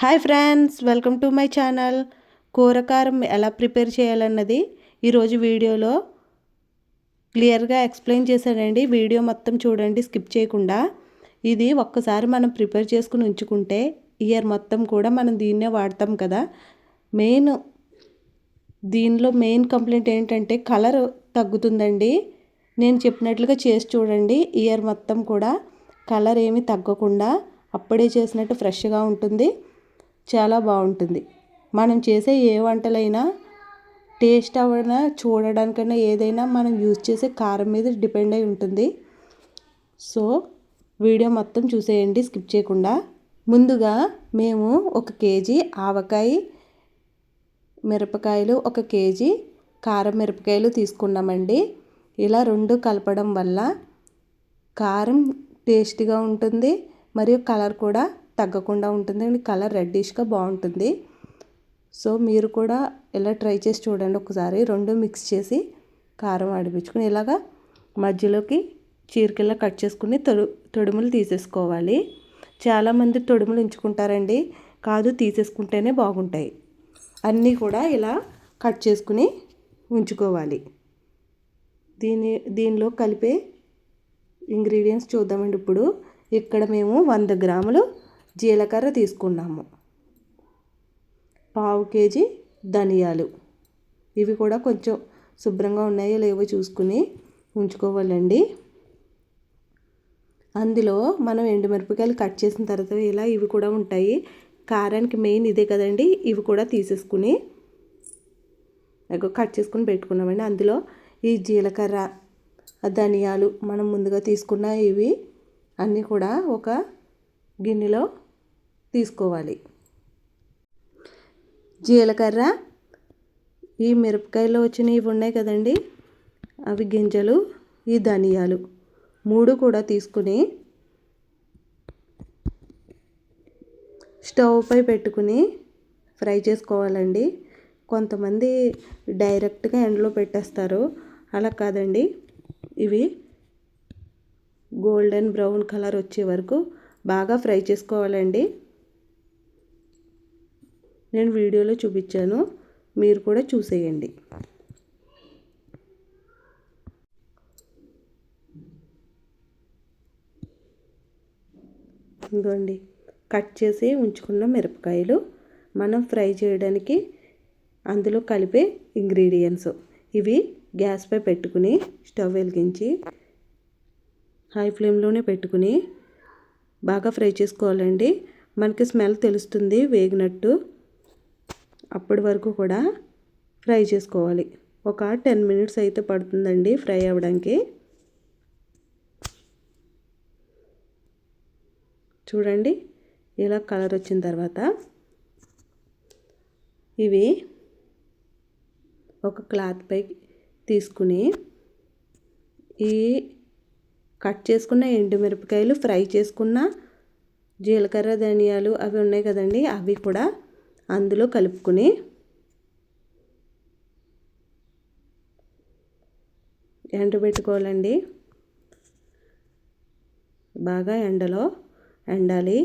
Hi friends welcome to my channel. కూరకారం ఎలా prepare చేయాలన్నది ఈరోజు వీడియోలో క్లియర్గా ఎక్స్ప్లెయిన్ చేశానండి. వీడియో మొత్తం చూడండి స్కిప్ చేయకుండా. ఇది ఒక్కసారి మనం ప్రిపేర్ చేసుకుని ఉంచుకుంటే ఇయర్ మొత్తం కూడా మనం దీన్నే వాడతాం కదా. మెయిన్ దీనిలో మెయిన్ కంప్లైంట్ ఏంటంటే కలర్ తగ్గుతుందండి. నేను చెప్పినట్లుగా చేసి చూడండి ఇయర్ మొత్తం కూడా కలర్ ఏమి తగ్గకుండా అప్పుడే చేసినట్టు ఫ్రెష్గా ఉంటుంది. చాలా బాగుంటుంది. మనం చేసే ఏ వంటలైనా టేస్ట్ అవైనా చూడడానికైనా ఏదైనా మనం యూజ్ చేసే కారం మీద డిపెండ్ అయి ఉంటుంది. సో వీడియో మొత్తం చూసేయండి స్కిప్ చేయకుండా. ముందుగా మేము ఒక కేజీ ఆవకాయ మిరపకాయలు ఒక కేజీ కారం మిరపకాయలు తీసుకున్నామండి. ఇలా రెండు కలపడం వల్ల కారం టేస్ట్గా ఉంటుంది మరియు కలర్ కూడా తగ్గకుండా ఉంటుంది అండ్ కలర్ రెడ్డిష్గా బాగుంటుంది. సో మీరు కూడా ఇలా ట్రై చేసి చూడండి ఒకసారి. రెండు మిక్స్ చేసి కారం ఆడిపించుకుని ఇలాగా మధ్యలోకి చీరకిల్లా కట్ చేసుకుని తొడు తొడుములు తీసేసుకోవాలి. చాలామంది తొడుములు ఉంచుకుంటారండి కాదు తీసేసుకుంటేనే బాగుంటాయి. అన్నీ కూడా ఇలా కట్ చేసుకుని ఉంచుకోవాలి. దీని దీనిలో కలిపే ఇంగ్రీడియంట్స్ చూద్దామండి ఇప్పుడు. ఇక్కడ మేము వంద గ్రాములు జీలకర్ర తీసుకున్నాము. పావు కేజీ ధనియాలు. ఇవి కూడా కొంచెం శుభ్రంగా ఉన్నాయో లేవో చూసుకుని ఉంచుకోవాలండి. అందులో మనం ఎండుమిరపకాయలు కట్ చేసిన తర్వాత ఇలా ఇవి కూడా ఉంటాయి. కారానికి మెయిన్ ఇదే కదండి. ఇవి కూడా తీసేసుకుని కట్ చేసుకుని పెట్టుకున్నామండి. అందులో ఈ జీలకర్ర ధనియాలు మనం ముందుగా తీసుకున్న ఇవి అన్నీ కూడా ఒక గిన్నెలో తీసుకోవాలి. జీలకర్ర ఈ మిరపకాయలో వచ్చినవి ఉన్నాయి కదండి. అవి గింజలు ఈ ధనియాలు మూడు కూడా తీసుకుని స్టవ్ పై పెట్టుకుని ఫ్రై చేసుకోవాలండి. కొంతమంది డైరెక్ట్గా ఎండలో పెట్టేస్తారు. అలా కాదండి. ఇవి గోల్డెన్ బ్రౌన్ కలర్ వచ్చే వరకు బాగా ఫ్రై చేసుకోవాలండి. నేను వీడియోలో చూపించాను. మీరు కూడా చూసేయండి. ఇదిగోండి. కట్ చేసి ఉంచుకున్న మిరపకాయలు మనం ఫ్రై చేయడానికి అందులో కలిపే ఇంగ్రీడియంట్స్. ఇవి గ్యాస్పై పెట్టుకుని స్టవ్ వెలిగించి హై ఫ్లేమ్లోనే పెట్టుకుని బాగా ఫ్రై చేసుకోవాలండి. మనకి స్మెల్ తెలుస్తుంది వేగినట్టు. అప్పటి వరకు కూడా ఫ్రై చేసుకోవాలి. ఒక టెన్ మినిట్స్ అయితే పడుతుందండి ఫ్రై అవ్వడానికి. చూడండి ఇలా కలర్ వచ్చిన తర్వాత ఇవి ఒక క్లాత్ పై తీసుకుని ఈ కట్ చేసుకున్న ఎండుమిరపకాయలు ఫ్రై చేసుకున్న జీలకర్ర ధనియాలు అవి ఉన్నాయి కదండి అవి కూడా అందులో కలుపుకుని ఎండబెట్టుకోవాలండి బాగా ఎండలో ఎండాలి.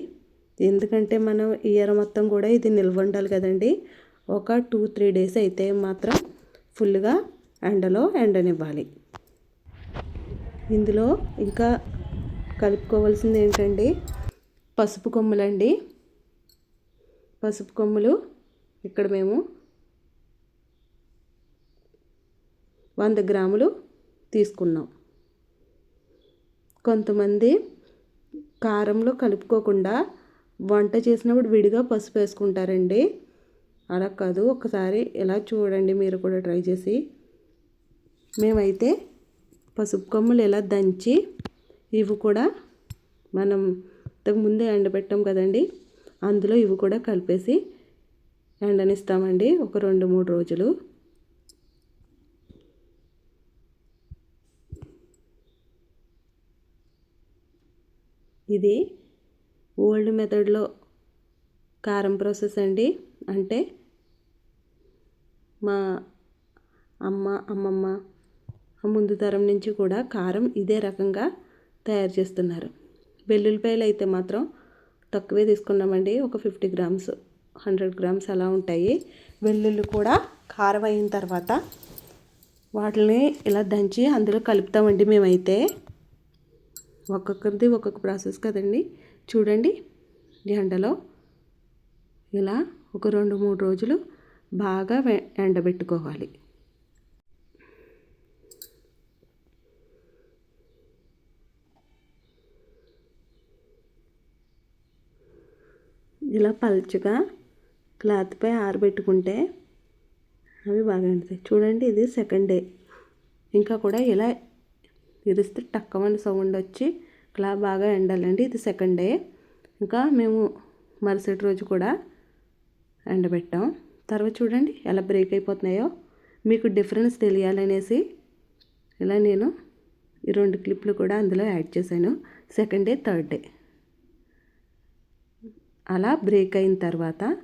ఎందుకంటే మనం ఇయర్ మొత్తం కూడా ఇది నిల్వ ఉండాలి కదండి. ఒక టూ త్రీ డేస్ అయితే మాత్రం ఫుల్గా ఎండలో ఎండనివ్వాలి. ఇందులో ఇంకా కలుపుకోవాల్సింది ఏంటండి? పసుపు కొమ్ములండి. పసుపు కొమ్ములు. ఇక్కడ మేము వంద గ్రాములు తీసుకున్నాం. కొంతమంది కారంలో కలుపుకోకుండా వంట చేసినప్పుడు విడిగా పసుపు వేసుకుంటారండి. అలా కాదు ఒకసారి ఇలా చూడండి మీరు కూడా ట్రై చేసి. మేమైతే పసుపు కొమ్ములు ఎలా దంచి ఇవి కూడా మనం ఇంతకుముందే ఎండబెట్టాం కదండి. అందులో ఇవి కూడా కలిపేసి ఎండనిస్తామండి ఒక రెండు మూడు రోజులు. ఇది ఓల్డ్ మెథడ్లో కారం ప్రాసెస్ అండి. అంటే మా అమ్మ అమ్మమ్మ ముందు తరం నుంచి కూడా కారం ఇదే రకంగా తయారు చేస్తున్నారు. వెల్లుల్లిపాయలు అయితే మాత్రం తక్కువే తీసుకున్నామండి. ఒక ఫిఫ్టీ గ్రామ్స్ హండ్రెడ్ గ్రామ్స్ అలా ఉంటాయి. వెల్లుల్లి కూడా కారం అయిన తర్వాత వాటిని ఇలా దంచి అందులో కలుపుతామండి మేమైతే. ఒక్కొక్కరిది ఒక్కొక్క ప్రాసెస్ కదండి. చూడండి ఎండలో ఇలా ఒక రెండు మూడు రోజులు బాగా ఎండబెట్టుకోవాలి. ఇలా పల్చగా క్లాత్పై ఆరబెట్టుకుంటే అవి బాగా ఎండుతాయి. చూడండి ఇది సెకండ్ డే. ఇంకా కూడా ఇలా ఇరిస్తే టక్కమని సౌండ్ వచ్చి ఇలా బాగా ఎండాలండి. ఇది సెకండ్ డే. ఇంకా మేము మరుసటి రోజు కూడా ఎండబెట్టాం. తర్వాత చూడండి ఎలా బ్రేక్ అయిపోతున్నాయో. మీకు డిఫరెన్స్ తెలియాలనేసి ఇలా నేను ఈ రెండు క్లిప్లు కూడా అందులో యాడ్ చేశాను. Second day third day. అలా బ్రేక్ అయిన తర్వాత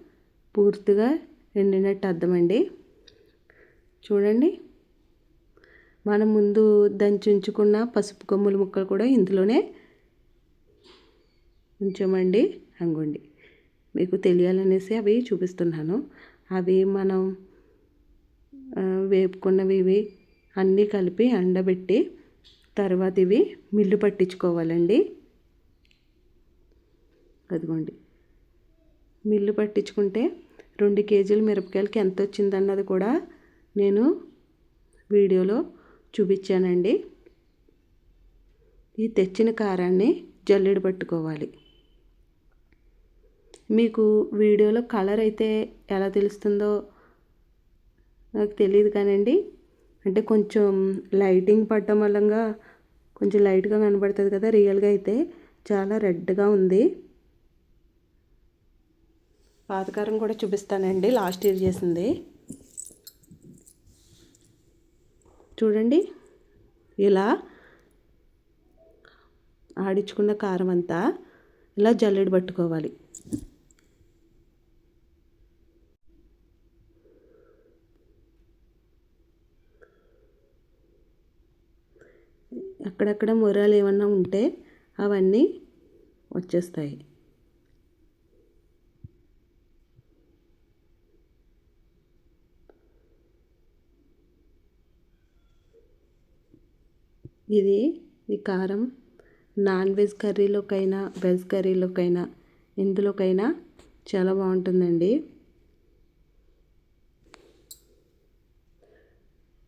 పూర్తిగా ఎండినట్టు అర్థమండి. చూడండి. మనం ముందు దంచి ఉంచుకున్న పసుపు కొమ్ముల ముక్కలు కూడా ఇందులోనే ఉంచామండి. అంగుండి. మీకు తెలియాలనేసి అవి చూపిస్తున్నాను. అవి మనం వేపుకున్నవి ఇవి అన్నీ కలిపి ఎండబెట్టి తర్వాత ఇవి మిల్లు పట్టించుకోవాలండి. అదిగోండి. మిల్లు పట్టించుకుంటే రెండు కేజీల మిరపకాయలకి ఎంత వచ్చిందన్నది కూడా నేను వీడియోలో చూపించానండి. ఈ తెచ్చిన కారాన్ని జల్లెడు పట్టుకోవాలి. మీకు వీడియోలో కలర్ అయితే ఎలా తెలుస్తుందో నాకు తెలియదు కానండి. అంటే కొంచెం లైటింగ్ పడటం వల్లంగా కొంచెం లైట్గా కనబడుతుంది కదా రియల్గా అయితే చాలా రెడ్గా ఉంది. పాతకారం కూడా చూపిస్తానండి. లాస్ట్ ఇయర్ చేసింది. చూడండి. ఇలా ఆడించుకున్న కారం అంతా ఇలా జల్లెడ పట్టుకోవాలి. అక్కడక్కడ మొరాలు ఏమన్నా ఉంటే అవన్నీ వచ్చేస్తాయి. ఇది ఈ కారం. నాన్ వెజ్ కర్రీలోకైనా వెజ్ కర్రీలోకైనా ఇందులోకైనా చాలా బాగుంటుందండి.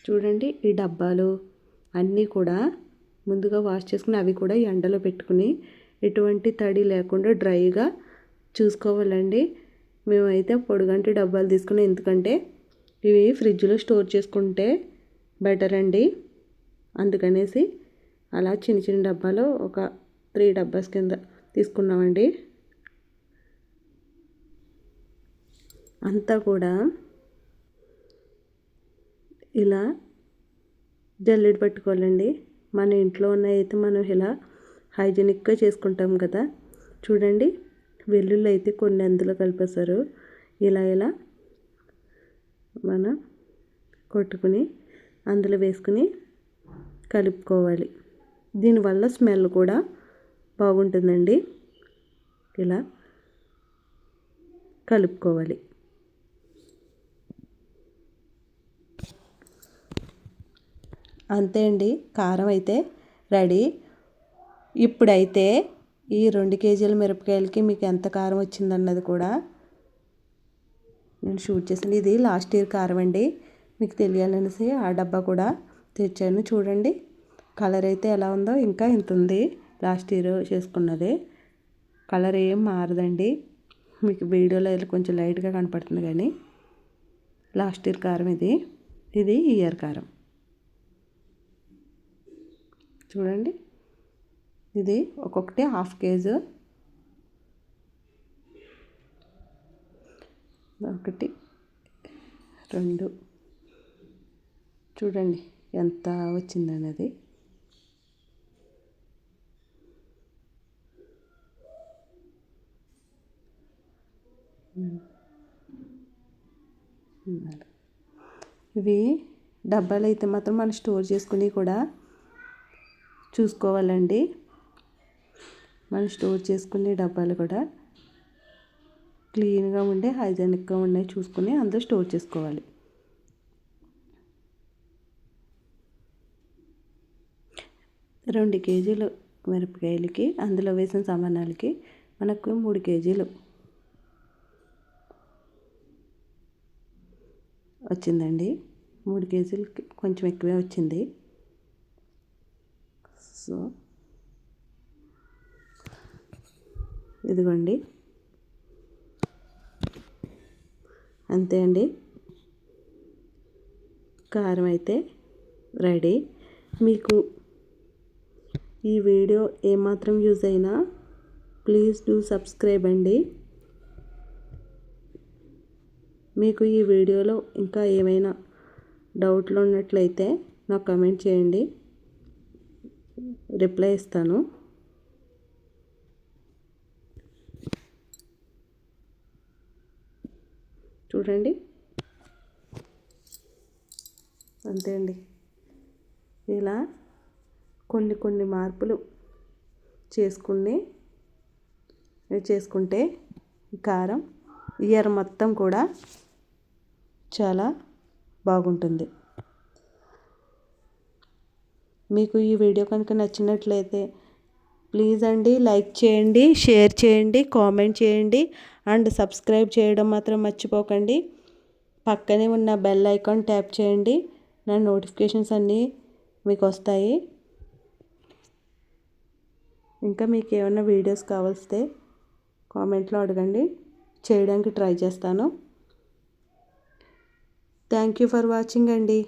చూడండి ఈ డబ్బాలు అన్నీ కూడా ముందుగా వాష్ చేసుకుని అవి కూడా ఎండలో పెట్టుకుని ఎటువంటి తడి లేకుండా డ్రైగా చూసుకోవాలండి. మేమైతే పొడుగంటి డబ్బాలు తీసుకుని ఎందుకంటే ఇవి ఫ్రిడ్జ్లో స్టోర్ చేసుకుంటే బెటర్ అండి అందుకనేసి అలా చిన్న చిన్న డబ్బాలో ఒక త్రీ డబ్బాస్ కింద తీసుకున్నామండి. అంతా కూడా ఇలా జల్లెడ పట్టుకోవాలండి. మన ఇంట్లో ఉన్న అయితే మనం ఇలా హైజీనిక్గా చేసుకుంటాం కదా. చూడండి వెల్లుల్లి అయితే కొన్ని అందులో కలిపేశారు. ఇలా ఇలా మనం కొట్టుకుని అందులో వేసుకుని కలుపుకోవాలి. దీనివల్ల స్మెల్ కూడా బాగుంటుందండి. ఇలా కలుపుకోవాలి. అంతే అండి. కారం అయితే రెడీ. ఇప్పుడైతే ఈ రెండు కేజీల మిరపకాయలకి మీకు ఎంత కారం వచ్చిందన్నది కూడా నేను షూట్ చేసాను ఇది లాస్ట్ ఇయర్ కారం అండి. మీకు తెలియాలనేసి ఆ డబ్బా కూడా తెచ్చాను. చూడండి కలర్ అయితే ఎలా ఉందో ఇంకా ఇంత ఉంది. లాస్ట్ ఇయర్ చేసుకున్నది. కలర్ ఏం మారదండి. మీకు వీడియోలో కొంచెం లైట్గా కనపడుతుంది కానీ లాస్ట్ ఇయర్ కారం ఇది. ఇది ఇయర్ కారం. చూడండి ఇది ఒక్కొక్కటి హాఫ్ కేజీ. ఒకటి రెండు. చూడండి ఎంత వచ్చిందనేది ఇవి డబ్బాలు అయితే మాత్రం మనం స్టోర్ చేసుకుని కూడా చూసుకోవాలండి. మనం స్టోర్ చేసుకునే డబ్బాలు కూడా క్లీన్గా ఉండే హైజెనిక్గా ఉండే చూసుకుని అందులో స్టోర్ చేసుకోవాలి. రెండు కేజీలు మిరపకాయలకి అందులో వేసిన సామానాలకి మనకు మూడు కేజీలు వచ్చిందండి. మూడు కేజీలకి కొంచెం ఎక్కువే వచ్చింది. సో ఇదిగోండి. అంతే అండి. కారం అయితే రెడీ. మీకు ఈ వీడియో ఏమాత్రం యూజ్ అయినా ప్లీజ్ డూ సబ్స్క్రైబ్ అండి. మీకు ఈ వీడియోలో ఇంకా ఏమైనా డౌట్లు ఉన్నట్లయితే నాకు కమెంట్ చేయండి. రిప్లై ఇస్తాను. చూడండి. అంతే అండి. ఇలా కొన్ని కొన్ని మార్పులు చేసుకుని చేసుకుంటే కారం ఇయర్ మొత్తం కూడా చాలా బాగుంటుంది. మీకు ఈ వీడియో కనుక నచ్చినట్లయితే ప్లీజ్ అండి లైక్ చేయండి షేర్ చేయండి కామెంట్ చేయండి అండ్ సబ్స్క్రైబ్ చేయడం మాత్రం మర్చిపోకండి. పక్కనే ఉన్న బెల్ ఐకాన్ ట్యాప్ చేయండి. నా నోటిఫికేషన్స్ అన్నీ మీకు వస్తాయి. ఇంకా మీకు ఏమైనా వీడియోస్ కావాల్స్తే కామెంట్లో అడగండి. చేయడానికి ట్రై చేస్తాను. థ్యాంక్ యూ ఫర్ వాచింగ్ అండి.